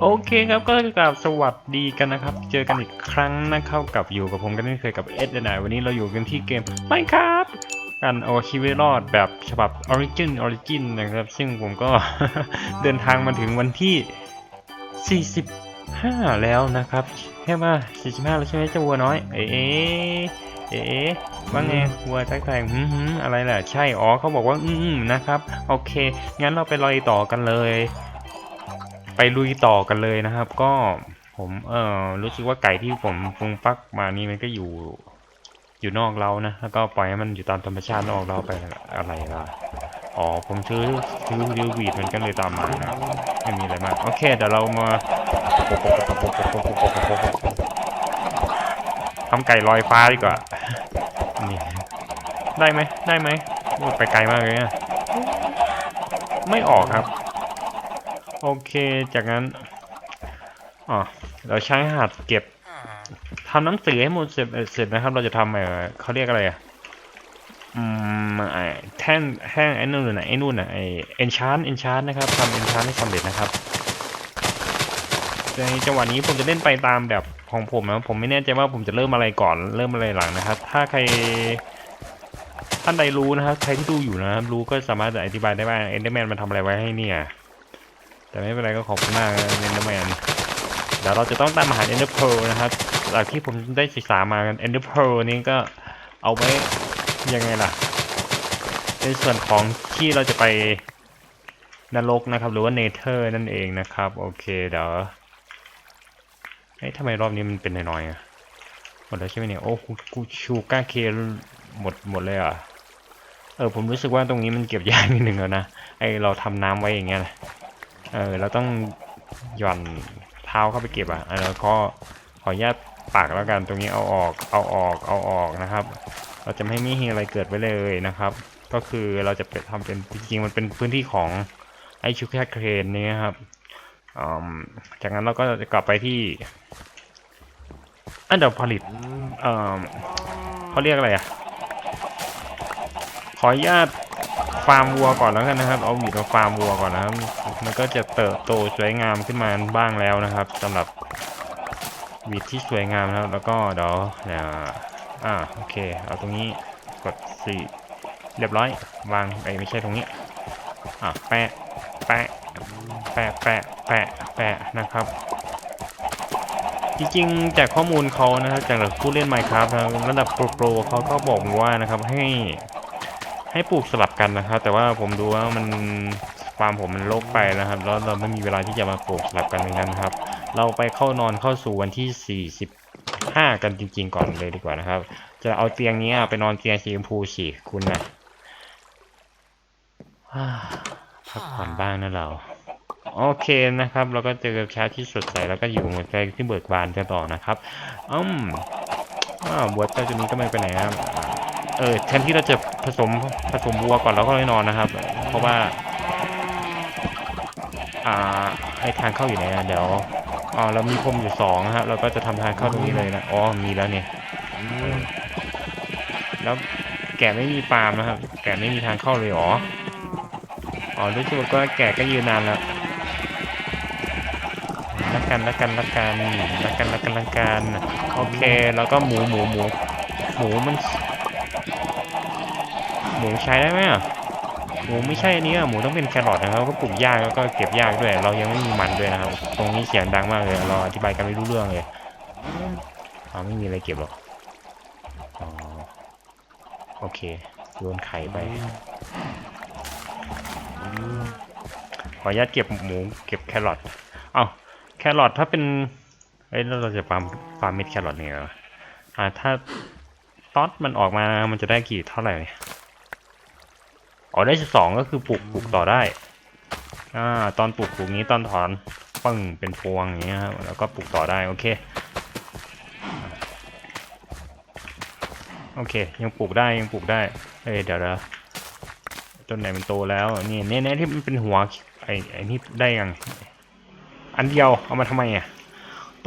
โอเคครับก็กราบสวัสดีกันนะครับ เจอกันอีกครั้งนะครับกับอยู่กับผมกันไม่เคยกับเอสเดนายวันนี้เราอยู่กันที่เกมไม่ครับการเอาชีวิตรอดแบบฉบับ Origin Origin นนะครับ ซึ่งผมก็เดินทางมาถึงวันที่ 45 แล้วนะครับใช่ป่ะ45 แล้วใช่ไหมเจ้าวัวน้อย เอ๊ะเอ๊ะว่าไงวัวทักทายหืมหืมอะไรล่ะใช่อ๋อเขาบอกว่า อืมนะครับ โอเค งั้นเราไปลอยต่อกันเลย ไปลุยต่อกันเลยนะครับ ก็ผมเออรู้สึกว่าไก่ที่ผมปรุงปักมานี่มันก็อยู่อยู่นอกเรานะแล้วก็ปล่อยให้มันอยู่ตามธรรมชาตินอกเราไปอะไรล่ะอ๋อผมซื้อซื้อดิววีดมันก็เลยตามมานะไม่มีอะไรมากโอเคเดี๋ยวเรามาทำไก่ลอยฟ้าดีกว่านี่ได้ไหมได้ไหมไปไกลมากเลยอะไม่ออกครับ โอเค จากนั้น อ๋อ เราใช้หัดเก็บทำหนังสือให้หมดเสร็จเสร็จนะครับ เราจะทำเออเขาเรียกอะไรอะ อืมไอ้แท่นแท่งไอ้นู่นน่ะไอ้นู่นน่ะไอ้เอนชานเอนชานนะครับทำเอนชานให้สำเร็จนะครับในจังหวะนี้ผมจะเล่นไปตามแบบของผมนะผมไม่แน่ใจว่าผมจะเริ่มอะไรก่อนเริ่มอะไรหลังนะครับ ถ้าใครท่านใดรู้นะครับใครที่ดูอยู่นะครับรู้ก็สามารถจะอธิบายได้ว่าเอนเดอร์แมนมันทำอะไรไว้ให้เนี่ย แต่ไม่เป็นไรก็ขอบคุณมากนะเอนเดอร์แมนเดี๋ยวเราจะต้องตามหาเอนเดอร์เพลนะครับจากที่ผมได้ศึกษามากันเอนเดอร์เพลนี้ก็เอาไว้ยังไงล่ะ ในส่วนของที่เราจะไปนรกนะครับ หรือว่าเนเธอร์นั่นเองนะครับ โอเคเดี๋ยวเฮ้ยทำไมรอบนี้มันเป็นน้อยๆอะหมดแล้วใช่ไหมเนี่ย โอ้กูชูก้าเคหมดหมดเลยอะเออผมรู้สึกว่าตรงนี้มันเก็บยากนิดนึงแล้วนะไอเราทำน้ำไว้อย่างเงี้ยนะ เออเราต้องหย่อนเท้าเข้าไปเก็บอะเออแล้วก็ขออนุญาตปากแล้วกันตรงนี้เอาออกเอาออกเอาออกนะครับ เราจะไม่มีอะไรเกิดไว้เลยนะครับ ก็คือเราจะเป็นทำเป็นจริงๆมันเป็นพื้นที่ของไอชูแคเครนนี้ครับจากนั้นเราก็จะกลับไปที่อันเดี๋ยวผลิตเอ่อเขาเรียกอะไรอะขออนุญาต ฟาร์มวัวก่อนแล้วกันนะครับ เอาหวีดมาฟาร์มวัวก่อนนะครับ มันก็จะเติบโตสวยงามขึ้นมาบ้างแล้วนะครับสำหรับหวีดที่สวยงามนะครับ แล้วก็เดี๋ยวเดี๋ยอ่าโอเค เอาตรงนี้กดสี่เรียบร้อยวางไอ้ไม่ใช่ตรงนี้อ่าแปะแปะแปะแปะแปะแปะนะครับ จริงๆจากข้อมูลเขานะครับจากผู้เล่น Minecraft ระดับโปรเขาก็บอกว่านะครับให้ ให้ปลูกสลับกันนะครับ แต่ว่าผมดูว่ามันฟาร์มผมมันโลกไปนะครับ แล้วเราไม่มีเวลาที่จะมาปลูกสลับกันเหมือนกันครับ เราไปเข้านอนเข้าสู่วันที่ 45 กันจริง ๆ ก่อนเลยดีกว่านะครับ จะเอาเตียงนี้ไปนอนเตียงสีชมพูสิคุณนะพักผ่อนบ้างนะเรา โอเคนะครับ เราก็เจอเช้าที่สดใสแล้วก็อยู่หัวใจที่เบิกบานกันต่อนะครับอืมอ้าวบัวเจ้าตัวนี้ก็ไม่ไปไหนนะครับ เออแทนที่เราจะผสมผสมวัวก่อนแล้วก็ไปนอนนะครับ เพราะว่า อ่าไอทางเข้าอยู่ไหนอะเดี๋ยวอ๋อเรามีพรมอยู่สองนะครับเราก็จะทำทางเข้าตรงนี้เลยนะอ๋อมีแล้วเนี่ยแล้วแกไม่มีปาล์มนะครับ แกไม่มีทางเข้าเลยหรออ๋อรู้สึกว่าแกก็ยืนนานแล้วละกันละกันละกันละกันละกันละกันโอเค แล้วก็หมูหมูหมูหมูมัน หมูใช้ได้ไหมอะหมูไม่ใช่อันนี้อะหมูต้องเป็นแครอทนะครับก็ปลูกยากแล้วก็เก็บยากด้วย เรายังไม่มีมันด้วยนะครับตรงนี้เสียงดังมากเลยเราอธิบายกันไม่รู้เรื่องเลยอ๋อไม่มีอะไรเก็บหรอกอ๋อโอเคโยนไข่ไปขออนุญาตเก็บหมูเก็บแครอทเอาแครอทถ้าเป็นเอ้ยเราจะฟาร์มฟาร์มเม็ดแครอทเนี่ยอ่าถ้าตอดมันออกมามันจะได้กี่เท่าไหร่เนี่ย อ๋อได้สสองก็คือปลูกปลูกต่อได้ อ่า ตอนปลูกปลูกนี้ตอนถอนปึ้งเป็นพวงอย่างเงี้ยครับแล้วก็ปลูกต่อได้โอเคโอเค ยังปลูกได้ยังปลูกได้เอ้ยเดี๋ยวนะต้นไหนมันโตแล้วนี่เน้นๆที่มันเป็นหัวไอ้ไอ้นี่ได้ยังอันเดียวเอามาทำไมอะ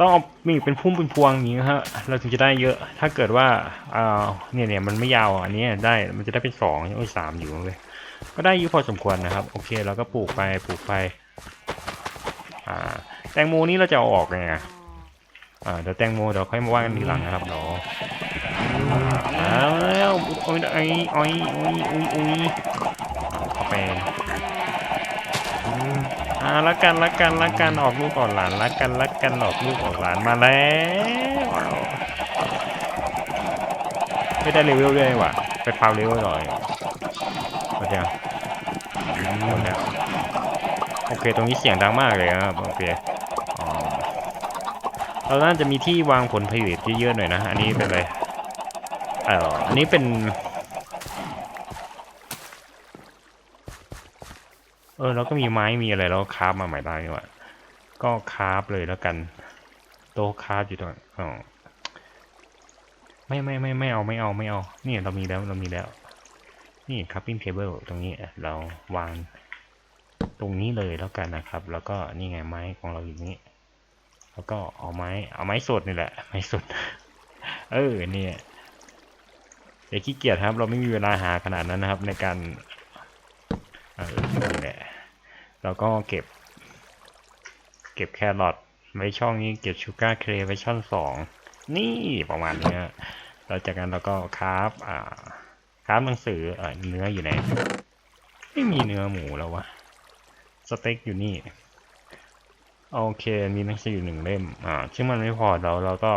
ต้องเอามีเป็นพุ่มเป็นพวงอย่างนี้ฮะเราถึงจะได้เยอะถ้าเกิดว่าอ่าเนี่ยเนี่ยมันไม่ยาวอันนี้ได้มันจะได้เป็นสองโอ้ยสามอยู่เลย ก็ได้ยอะพอสมควรนะครับ โอเคเราก็ปลูกไปปลูกไปอ่าแตงโมนี่เราจะเอาออกไงอ่าเดี๋ยวแตงโมเดี๋ยวค่อยมาว่ากันทีหลังนะครับเดี๋ยวเอาแล้วโอ้ยไอ้โอ้ยโอ้ยโอ้ยโอ้ยเข้าไปอ่าละกันละกันละกันออกลูกออกหลานละกันละกันออกลูกออกหลานมาแล้วไม่ได้เลเวลด้วยว่ะไปพาวเลเวลหน่อย หมดยังหมดแล้วโอเค ตรงนี้เสียงดังมากเลยครับโอเคอ๋อเราน่าจะมีที่วางผลผลิตเยอะๆหน่อยนะ อันนี้เป็นอะไรเอออันนี้เป็น เออแล้วก็มีไม้มีอะไรแล้วคราฟมาใหม่ได้นี่หว่าก็คราฟเลยแล้วกัน โต๊ะคราฟอยู่ตรงอ๋อไม่ไม่ไม่ไม่เอาไม่เอาไม่เอานี่เรามีแล้วเรามีแล้ว นี่ครับปิ้งเทเบิลตรงนี้เราวางตรงนี้เลยแล้วกันนะครับ แล้วก็นี่ไงไม้ของเราอยู่นี้ แล้วก็เอาไม้เอาไม้สดนี่แหละ ไม้สด เออเนี่ยอย่าขี้เกียจครับ เราไม่มีเวลาหาขนาดนั้นนะครับ ในการเออนี่แหละแล้วก็เก็บ เก็บแครอทไว้ช่องนี้เก็บชูการ์เครไว้ช่องสองนี่ประมาณนี้แล้วจากนั้นเราก็คราฟอ่า คราฟหนังสือเออเนื้ออยู่ไหน ไม่มีเนื้อหมูแล้ววะ สเต็กอยู่นี่ โอเคมีหนังสืออยู่หนึ่งเล่ม อ่าซึ่งมันไม่พอเราเราก็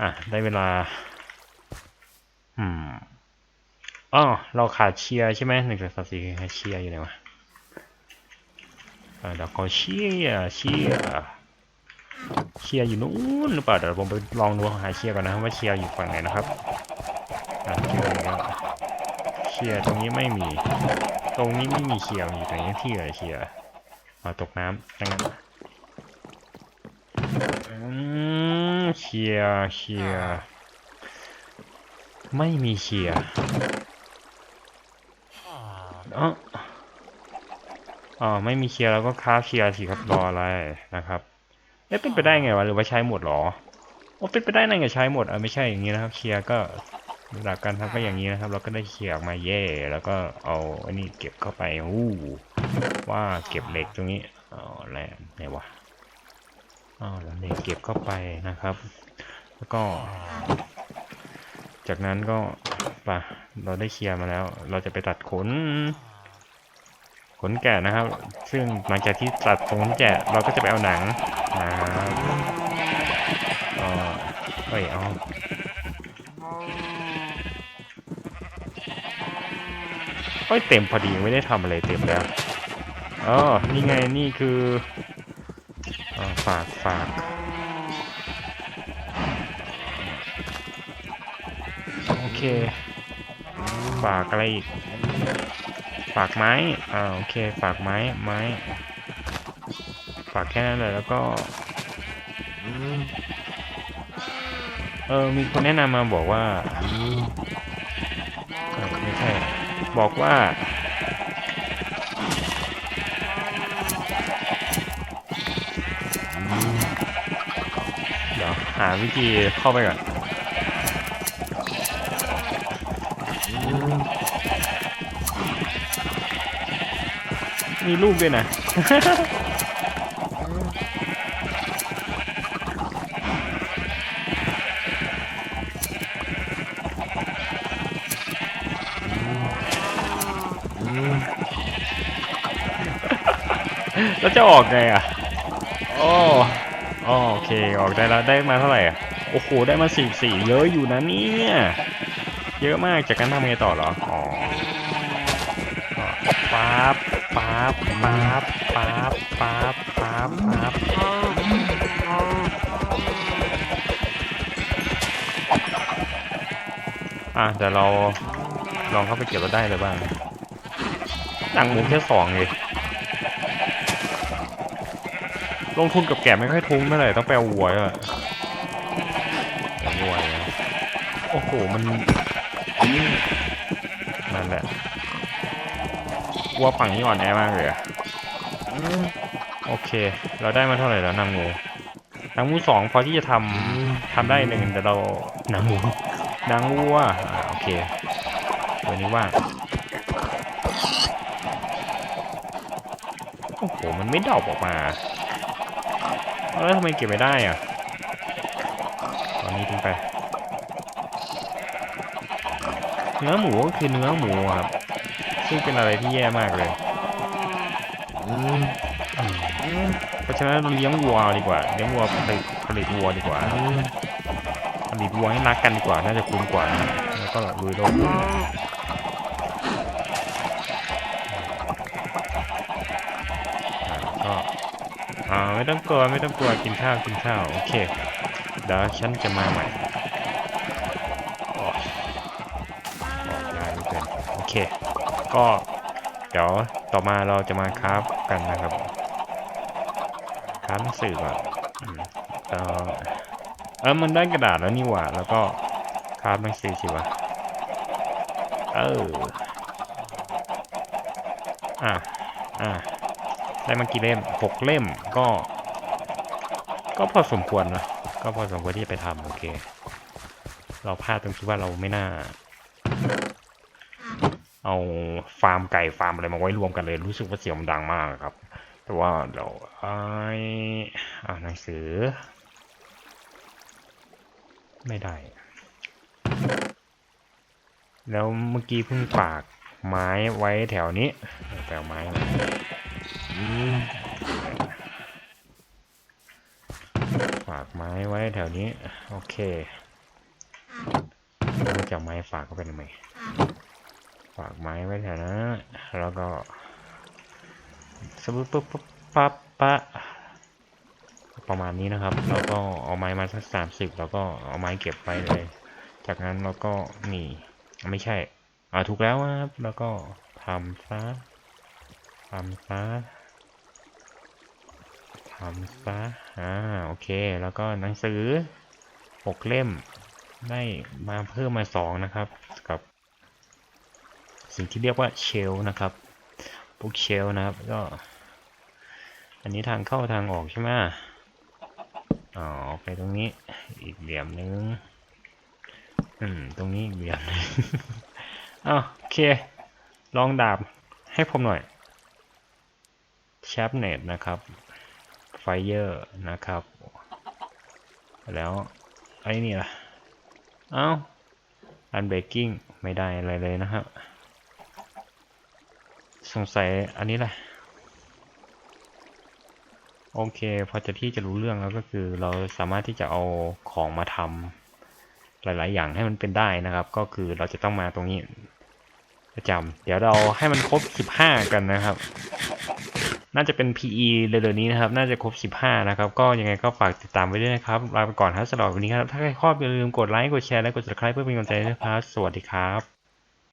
อะได้เวลา อืมอ๋อเราขาดเชียร์ใช่ไหมหนึ่งสองสามสี่ห้าเชียร์อยู่ไหนวะอ่าเดี๋ยวขอเชียร์เชียร์เชียร์อยู่นู้นหรือเปล่าเดี๋ยวผมไปลองดูหาเชียร์ก่อนนะว่าเชียร์อยู่ฝั่งไหนนะครับ อ่าเชียร์อีกแล้วเชียร์ตรงนี้ไม่มี ตรงนี้ไม่มีเชียร์มีตรงนี้ที่อะไรเชียร์เอาตกน้ำนั่นอืมเชียร์เชียร์ไม่มีเชียร์อ๋ออ๋อไม่มีเชียร์แล้วก็คราฟเชียร์สิครับรออะไรนะครับเอ๊ะเป็นไปได้ไงวะหรือว่าใช้หมดเหรอโอ้เป็นไปได้ไงใช้หมดอะไม่ใช่อย่างนี้นะครับเชียร์ก็ หลักการทำก็อย่างนี้นะครับ เราก็ได้เชียร์ออกมาเย่ แล้วก็เอาอันนี้เก็บเข้าไปอู้ว่าเก็บเหล็กตรงนี้อ๋อแหลมไหนวะอ๋อแล้วเหล็กเก็บเข้าไปนะครับ แล้วก็ จากนั้นก็ไปเราได้เคลียร์มาแล้ว เราจะไปตัดขน ขนแกะนะครับ ซึ่งหลังจากที่ตัดขนแกะเราก็จะไปเอาหนังนะครับอ๋อเอ้ยเอา เอ้ยเต็มพอดีไม่ได้ทำอะไรเต็มแล้วอ๋อนี่ไงนี่คืออฝากฝากโอเค ฝากอะไรอีก ฝากไม้อ่าโอเค ฝากไม้ไม้ ฝากแค่นั้นเลยแล้วก็เออมีคนแนะนำมาบอกว่าไม่ใช่ บอกว่า เดี๋ยวหาวิธีเข้าไปก่อนมีลูกด้วยนะ แล้วจะออกไงอะโอ้อ๋อโอเคออกได้แล้วได้มาเท่าไหร่อะโอ้โหได้มาสี่สี่เยอะอยู่นะเนี่ยเยอะมากจากนั้นทำไงต่อหรออ๋อปั๊บปั๊บปั๊บปั๊บปั๊บปั๊บปั๊บอะเดี๋ยวเราลองเข้าไปเก็บเราได้เลยบ้างหนังหมูแค่สองเลย ลงทุนกับแกะไม่ค่อยทุ้งเท่าไหร่ต้องไปเอาวัวอะวัวอะโอ้โห มันนั่นแหละวัวฝั่งนี้อ่อนแอมากเลยอะโอเค เราได้มาเท่าไหร่แล้วนางงูนางงูสองพอที่จะทำทำได้หนึ่งแต่เรานางงูนางวัวอ่าโอเคตัวนี้ว่างโอ้โห มันไม่ดอกออกมา แล้วทำไมเก็บไม่ได้อะตอนนี้ทิ้งไปเนื้อหมูก็คือเนื้อหมูครับ ซึ่งเป็นอะไรที่แย่มากเลย เพราะฉะนั้นเราเลี้ยงวัวดีกว่า เลี้ยงวัวผลิตผลิตวัวดีกว่าผลิตวัวให้รักกันดีกว่า น่าจะคุ้มกว่านะแล้วก็ลุยโลกอ่าก็ ไม่ต้องกลัวไม่ต้องกลัวกินข้าวกินข้าวโอเคเดี๋ยวฉันจะมาใหม่ออกออกได้ไม่เป็นโอเค ก็เดี๋ยวต่อมาเราจะมาคราฟกันนะครับคราฟหนังสือก่อนเออเออมันได้กระดาษแล้วนี่หว่า แล้วก็คราฟหนังสือสิวะเอออะอะ ได้มากี่เล่มหกเล่มก็ ก็พอสมควรนะก็พอสมควรที่จะไปทำโอเค เราพลาดตรงที่ว่าเราไม่น่า เอาฟาร์มไก่ฟาร์มอะไรมาไว้รวมกันเลย รู้สึกว่าเสียงมันดังมากครับ แต่ว่าเดี๋ยวไอ้อ่านหนังสือ ไม่ได้ แล้วเมื่อกี้เพิ่งฝากไม้ไว้แถวนี้แปลไม้ ฝากไม้ไว้แถวนี้ โอเครู้จักไม้ฝากก็เป็นไมฝากไม้ไว้แถวนั้นแล้วก็สปุ๊บปุ๊บปุ๊บปั๊บปะประมาณนี้นะครับ แล้วก็เอาไม้มาสักสามสิบแล้วก็เอาไม้เก็บไปเลย จากนั้นเราก็นี่ไม่ใช่อ่าถูกแล้วครับแล้วก็ทำซะทำซะ ทำซะอ่าโอเค แล้วก็หนังสือหกเล่มได้มาเพิ่มมาสองนะครับ กับ สิ่งที่เรียกว่าเชลนะครับบุ๊กเชลนะครับก็ อันนี้ทางเข้าทางออกใช่ไหมอ๋อไปตรงนี้อีกเหลี่ยมนึงอืมตรงนี้อีกเหลี่ยมนึงอ้าวโอเค ลองดาบให้ผมหน่อยแชปเน็ตนะครับ เยอร์นะครับ แล้วไอ้นี่ล่ะ เอ้าอันเบรกกิ้งไม่ได้อะไรเลยนะครับ สงสัยอันนี้แหละ โอเค พอจะที่จะรู้เรื่องแล้วก็คือ เราสามารถที่จะเอาของมาทำหลาย ๆ อย่างให้มันเป็นได้นะครับ ก็คือเราจะต้องมาตรงนี้ประจำเดี๋ยวเราให้มันครบ 15 กันนะครับ น่าจะเป็น PE เร็วๆนี้นะครับ น่าจะครบ 15 นะครับ ก็ยังไงก็ฝากติดตามไว้ด้วยนะครับ ลาไปก่อนครับสำหรับวันนี้ครับ ถ้าใครชอบอย่าลืมกดไลค์ กดแชร์ และกด subscribe เพื่อเป็นกำลังใจนะครับ สวัสดีครับ